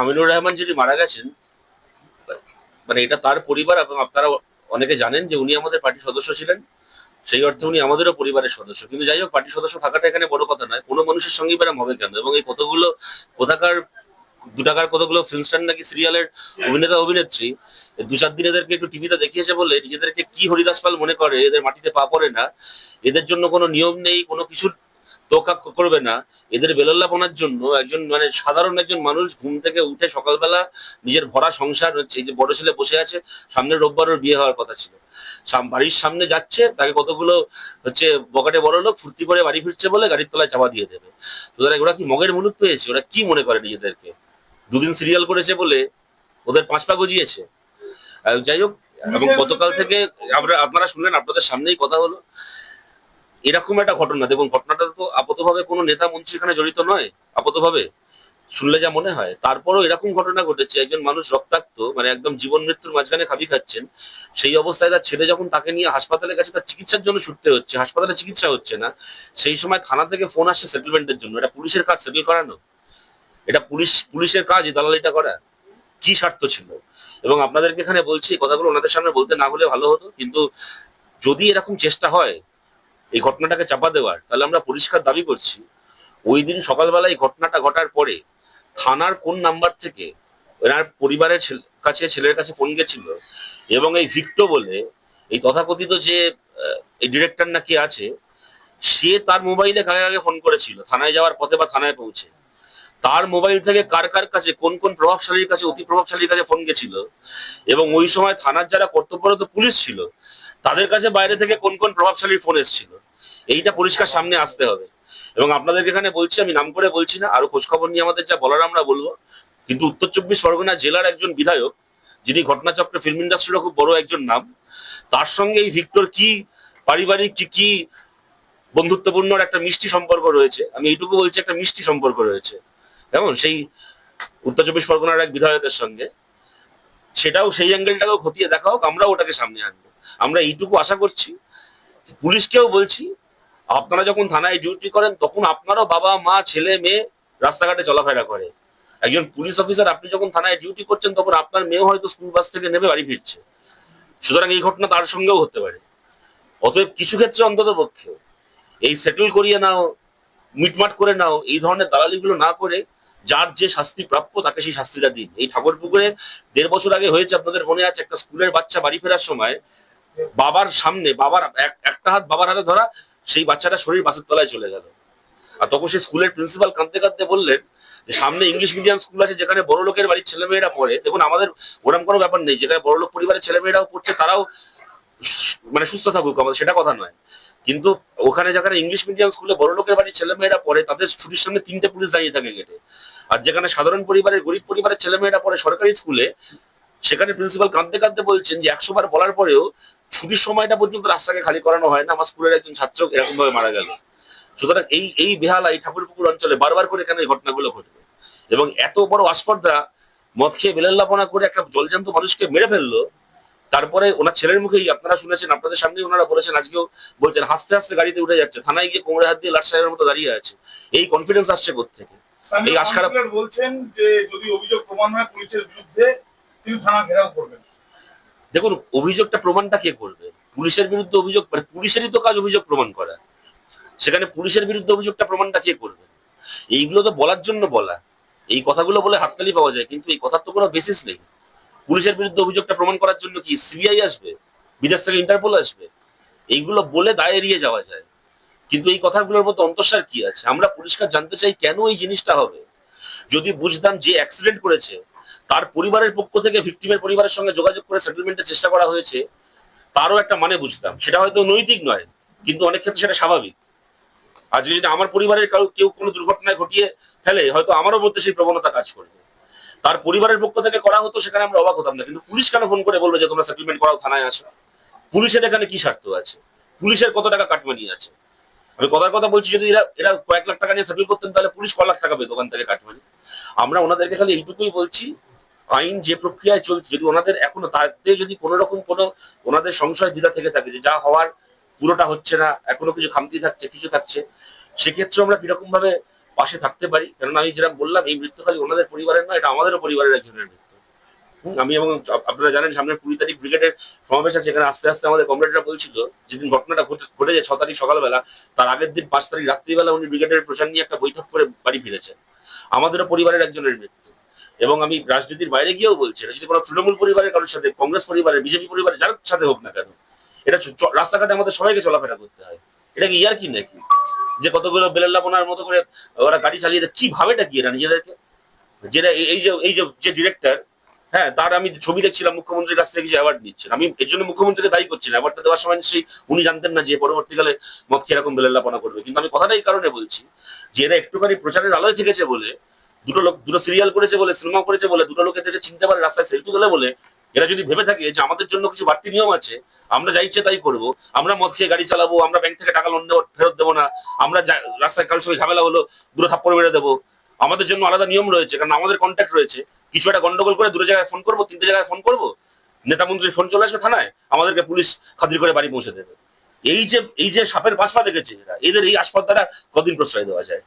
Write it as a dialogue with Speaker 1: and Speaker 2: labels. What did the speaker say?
Speaker 1: আমিনুর রহমান যিনি মারা গেছেন মানে এটা তার পরিবার এবং আপনারা অনেকে জানেন যে উনি আমাদের পার্টির সদস্য ছিলেন, সেই অর্থে উনি আমাদেরও পরিবারের সদস্য। কিন্তু যাই হোক, পার্টির সদস্য থাকাটা এখানে বড় কথা নয়। কোনো মানুষের সঙ্গেই বেরাম হবে কেন? এবং এই কতগুলো কোথাকার, দু টাকার কতগুলো ফিল্ম স্টার নাকি সিরিয়ালের অভিনেতা, অভিনেত্রী দু চার দিন এদেরকে একটু টিভিতে দেখিয়েছে বলে নিজেদেরকে কি হরিদাস পাল মনে করে? এদের মাটিতে পা পড়ে না। এদের জন্য কোনো নিয়ম নেই, কোনো কিছুর তোকা করবে না। এদের বেলল্লাপনার জন্য একজন মানে সাধারণ একজন মানুষ ঘুম থেকে উঠে সকালবেলা নিজের ভরা সংসার হচ্ছে এই যে বড় ছেলে বসে আছে সামনের রোববার ওর বিয়ে হওয়ার কথা ছিল। বাড়ির সামনে যাচ্ছে তাকে কতগুলো হচ্ছে বকাটে বড় লোক ফুর্তি করে বাড়ি ফিরছে বলে গাড়ির তলায় চাপা দিয়ে দেবে। সুতরাং ওরা কি মগের মুলুক পেয়েছে? ওরা কি মনে করে নিজেদেরকে? দুদিন সিরিয়াল করেছে বলে ওদের পাঁচ পা গজিয়েছে। যাই হোক এবং গতকাল থেকে আমরা আপনারা শুনলেন আপনাদের সামনেই কথা হলো। এরকম একটা ঘটনা, দেখুন ঘটনাটা তো আপাতভাবে কোনো নেতা মন্ত্রী এখানে জড়িত নয়, আপাতভাবে। শুনলে যা মনে হয়, তারপরও এরকম ঘটনা ঘটেছে, একজন মানুষ রক্তাক্ত মানে একদম জীবন মৃত্যুর মাঝখানে খাবি খাচ্ছেন, সেই অবস্থায় তার ছেলে যখন তাকে নিয়ে হাসপাতালে গেছে তার চিকিৎসার জন্য ছুটতে হচ্ছে, হাসপাতালে চিকিৎসা হচ্ছে না, সেই সময় থানা থেকে ফোন আসছে সেটেলমেন্টের জন্য, এটা পুলিশের কাজ সেটেল করানো। এটা পুলিশ, পুলিশের কাজ দালালিটা করা। কি স্বার্থ ছিল? এবং আপনাদেরকে এখানে বলছি কথাগুলো ওনাদের সামনে বলতে না হলে ভালো হতো, কিন্তু যদি এরকম চেষ্টা হয় এই ঘটনাটাকে চাপা দেওয়ার, তাহলে আমরা পরিষ্কার দাবি করছি, ওই দিন সকালবেলা এই ঘটনাটা ঘটার পরে থানার কোন নাম্বার থেকে ওনার পরিবারের কাছে, ছেলের কাছে ফোন গেছিল এবং এই ভিক্টো বলে এই তথাকথিত যে এই ডিরেক্টর নাকি আছে, সে তার মোবাইলে কাকে আগে ফোন করেছিল, থানায় যাওয়ার পথে বা থানায় পৌঁছে। তার মোবাইল থেকে কার কার কাছে, কোন কোন প্রভাবশালীর কাছে, অতি প্রভাবশালীর কাছে ফোন গেছিল এবং ওই সময় থানার যারা কর্তব্যরত পুলিশ ছিল, তাদের কাছে বাইরে থেকে কোন কোন প্রভাবশালীর ফোন এসেছিল। এইটা পরিষ্কার সামনে আসতে হবে। এবং আপনাদেরকে এখানে বলছি, আমি নাম করে বলছি না, আরও খোঁজখবর নিয়ে আমাদের যা বলার আমরা বলব। কিন্তু উত্তর চব্বিশ পরগনা জেলার একজন বিধায়ক, যিনি ঘটনাচক্রে ফিল্ম ইন্ডাস্ট্রিরও খুব বড় একজন নাম, তার সঙ্গে এই ভিক্টর কি পারিবারিক কি কি বন্ধুত্বপূর্ণ একটা মিষ্টি সম্পর্ক রয়েছে? আমি এইটুকু বলছি, একটা মিষ্টি সম্পর্ক রয়েছে। কেমন? সেই উত্তর চব্বিশ পরগনার এক বিধায়কের সঙ্গে। সেটাও সেই অ্যাঙ্গেলটাকেও খতিয়ে দেখা হোক, আমরাও ওটাকে সামনে আনব। আমরা এইটুকু আশা করছি। পুলিশকেও বলছি আপনারা যখন থানায় ডিউটি করেন, তখন আপনারও বাবা, মা, ছেলে, মেয়ে রাস্তাঘাটে চলাফেরা করে। একজন পুলিশ অফিসার আপনি যখন থানায় ডিউটি করছেন, তখন আপনার মেয়েও হয়তো স্কুল বাস থেকে নেমে বাড়ি ফিরছে। সুতরাং এই ঘটনা তার সঙ্গেও হতে পারে। অতএব কিছু ক্ষেত্রে অন্তত পক্ষে এই সেটেল করিয়ে নাও, মিটমাট করে নাও, এই ধরনের দালালিগুলো না করে যার যে শাস্তি প্রাপ্য, তাকে সেই শাস্তিটা দিন। এই ঠাকুর পুকুরে দেড় বছর আগে হয়েছে, আপনাদের মনে আছে, একটা স্কুলের বাচ্চা বাড়ি ফেরার সময়, বাবার সামনে, বাবার এক- একটা হাত বাবার হাতে ধরা সেই বাচ্চাটা শরীর বাসের তলায় চলে গেল। আর তখন সেই স্কুলের প্রিন্সিপাল কাঁদতে কাঁদতে বললেন যে, সামনে ইংলিশ মিডিয়াম স্কুল আছে যেখানে বড় লোকের বাড়ির ছেলেমেয়েরা পড়ে। দেখুন, আমাদের ওরকম কোনো ব্যাপার নেই, যেখানে বড় লোক পরিবারের ছেলেমেয়েরাও পড়ছে, তারাও মানে সুস্থ থাকুক, আমাদের সেটা কথা নয়। কিন্তু ওখানে যেখানে ইংলিশ মিডিয়াম স্কুলে বড় লোকের বাড়ির ছেলেমেয়েরা পড়ে, তাদের ছুটির সামনে তিনটে পুলিশ দাঁড়িয়ে থাকে গেটে। আর যেখানে সাধারণ পরিবারের, গরিব পরিবারের ছেলেমেয়েরা পড়ে সরকারি স্কুলে, সেখানে প্রিন্সিপাল কাঁদতে কাঁদতে বলছেন যে, একশো বার বলার পরেও ছুটির সময়টা পর্যন্ত রাস্তাকে খালি করানো হয় না আমার স্কুলের একজন ছাত্র এরকম ভাবে মারা গেল। সুতরাং এই এই বেহালা এই ঠাকুরপুকুর অঞ্চলে বারবার করে কেন এই ঘটনাগুলো ঘটবে? এবং এত বড় আস্পর্ধা মদ খেয়ে বেলাল্লাপনা করে একটা জলজান্ত মানুষকে মেরে ফেলল তারপরে ওনার ছেলের মুখেই আপনারা শুনেছেন আপনাদের সামনে ওনারা বলেছেন আজকেও বলছেন হাসতে হাসতে গাড়িতে উঠে যাচ্ছে থানায় গিয়ে কোমরে হাত দিয়ে লাট সাহেবের মতো দাঁড়িয়ে আছে। এই কনফিডেন্স আসছে থেকে এই আশকারা-
Speaker 2: বলছেন যে যদি অভিযোগ প্রমাণ হয় পুলিশের বিরুদ্ধে তিনি থানা ঘেরাও করবেন।
Speaker 1: দেখুন, অভিযোগটা প্রমাণটা কে করবে? পুলিশের বিরুদ্ধে অভিযোগ মানে পুলিশেরই তো কাজ অভিযোগ প্রমাণ করা। সেখানে পুলিশের বিরুদ্ধে অভিযোগটা প্রমাণটা কে করবে? এইগুলো তো বলার জন্য বলা। এই কথাগুলো বলে হাততালি পাওয়া যায়, কিন্তু এই কথার তো কোনো বেসিস নেই। পুলিশের বিরুদ্ধে অভিযোগটা প্রমাণ করার জন্য কি সিবিআই আসবে? বিদেশ থেকে ইন্টারপোল আসবে? এইগুলো বলে দায় এড়িয়ে যাওয়া যায়। কিন্তু এই কথাগুলোর মধ্যে অন্তঃসার কি আছে? আমরা পরিষ্কার জানতে চাই কেন এই জিনিসটা হবে? যদি বুঝতাম যে অ্যাক্সিডেন্ট করেছে তার পরিবারের পক্ষ থেকে ভিক্টিমের পরিবারের সঙ্গে যোগাযোগ করে সেটেলমেন্টের চেষ্টা করা হয়েছে, তারও একটা মানে বুঝতাম। সেটা হয়তো নৈতিক নয়, কিন্তু অনেক ক্ষেত্রে সেটা স্বাভাবিক। আজকে যদি আমার পরিবারের কারও কেউ কোনো দুর্ঘটনায় ঘটিয়ে ফেলে, হয়তো আমারও মধ্যে সেই প্রবণতা কাজ করবে। তার পরিবারের পক্ষ থেকে করা হতো, সেখানে আমরা অবাক হতাম না। কিন্তু পুলিশ কেন ফোন করে বলবে যে, তোমরা সেটেলমেন্ট করাও, থানায় আসো? পুলিশের এখানে কি স্বার্থ আছে? পুলিশের কত টাকা কাটমানি আছে? আমি কথার কথা বলছি, যদি এরা এরা কয়েক লাখ টাকা নিয়ে সেটেল করতেন, তাহলে পুলিশ ক লাখ টাকা পেত ওখান থেকে কাটমানি। আমরা ওনাদেরকে খালি এইটুকুই বলছি আইন যে প্রক্রিয়ায় চলছে, যদি ওনাদের এখনও, তাতে যদি কোনো রকম কোনো ওনাদের সংশয় দ্বিধা থেকে থাকে যে যা হওয়ার পুরোটা হচ্ছে না, এখনও কিছু খামতি থাকছে, কিছু থাকছে সেক্ষেত্রে আমরা কীরকম ভাবে পাশে থাকতে পারি? কারণ আমি যেটা বললাম, এই মৃত্যু খালি ওনাদের পরিবারের নয়, এটা আমাদেরও পরিবারের একজনের মৃত্যু। আমি এবং আপনারা জানেন সামনে কুড়ি তারিখ ব্রিগেডের সমাবেশ আছে, এখানে আস্তে আস্তে আমাদের কমরেডরা বলছিল, যেদিন ঘটনাটা ঘটে- ঘটেছে ছ তারিখ সকালবেলা, তার আগের দিন পাঁচ তারিখ রাত্রিবেলা উনি ব্রিগেডের প্রশান নিয়ে একটা বৈঠক করে বাড়ি ফিরেছেন। আমাদেরও পরিবারের একজনের মৃত্যু। এবং আমি রাজনীতির বাইরে গিয়েও বলছি যদি কোনো তৃণমূল পরিবারের কারোর সাথে, কংগ্রেস পরিবারের, বিজেপি পরিবারের, যার সাথে হোক না কেন, এটা রাস্তাঘাটে আমাদের সবাইকে চলাফেরা করতে হয়। এটা কি ইয়ার কি নাকি? যে কতগুলো বেলাল্লাপনার মতো করে ওরা গাড়ি চালিয়ে কি ভাবেটা কি এরা নিজেদেরকে? যেটা এই- যে এই যে ডিরেক্টর হ্যাঁ তার আমি ছবি দেখছিলাম মুখ্যমন্ত্রীর কাছ থেকে যে অ্যাওয়ার্ড নিচ্ছেন। আমি এর জন্য মুখ্যমন্ত্রীকে দায়ী করছি না। অ্যাওয়ার্ডটা দেওয়ার সময় নিশ্চয়ই উনি জানতেন না যে পরবর্তীকালে মত কীরকম বেলাল্লাপনা করবে। কিন্তু আমি কথাটা এই কারণে বলছি যে এরা একটুখানি প্রচারের আলোয় থেকেছে বলে দুটো লোক, দুটো সিরিয়াল করেছে বলে সিনেমা করেছে বলে, দুটো লোক থেকে চিনতে পারে, রাস্তায় সেলফি তোলে বলে, এরা যদি ভেবে থাকে যে আমাদের জন্য কিছু বাড়তি নিয়ম আছে, আমরা যা ইচ্ছে তাই করব, আমরা মদ খেয়ে গাড়ি চালাবো, আমরা ব্যাংক থেকে টাকা লোন ফেরত দেবো না, আমরা রাস্তায় কারোর সঙ্গে ঝামেলা হলো দূরে থাপ্পড় মেরে দেবো, আমাদের জন্য আলাদা নিয়ম রয়েছে, কারণ আমাদের কন্ট্যাক্ট রয়েছে। কিছু একটা গন্ডগোল করে দূরে জায়গায় ফোন করব, তিনটে জায়গায় ফোন করব, নেতা মন্ত্রী ফোন চলে আসবে থানায়, আমাদেরকে পুলিশ খাতির করে বাড়ি পৌঁছে দেবে। এই যে এই যে সাপের বাসপা দেখেছে এরা, এদের এই আসপদ দ্বারা কদিন প্রশ্রয় দেওয়া যায়?